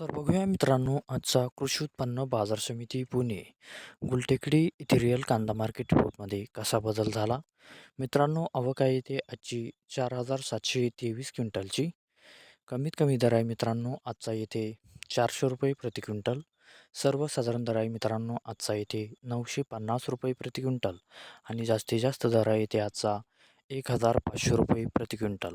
तर बघूया मित्रांनो आजचा कृषी उत्पन्न बाजार समिती पुणे गुलटेकडी इथे रिअल कांदा मार्केट रिपोर्टमध्ये कसा बदल झाला? मित्रांनो अवका येते आजची चार हजार सातशे तेवीस क्विंटलची. कमीत कमी दर आहे मित्रांनो आजचा येथे चारशे रुपये प्रति क्विंटल. सर्वसाधारण दर आहे मित्रांनो आजचा येथे नऊशे पन्नास रुपये प्रति क्विंटल. आणि जास्तीत जास्त दर आहे येथे आजचा एक हजार पाचशे रुपये प्रति क्विंटल.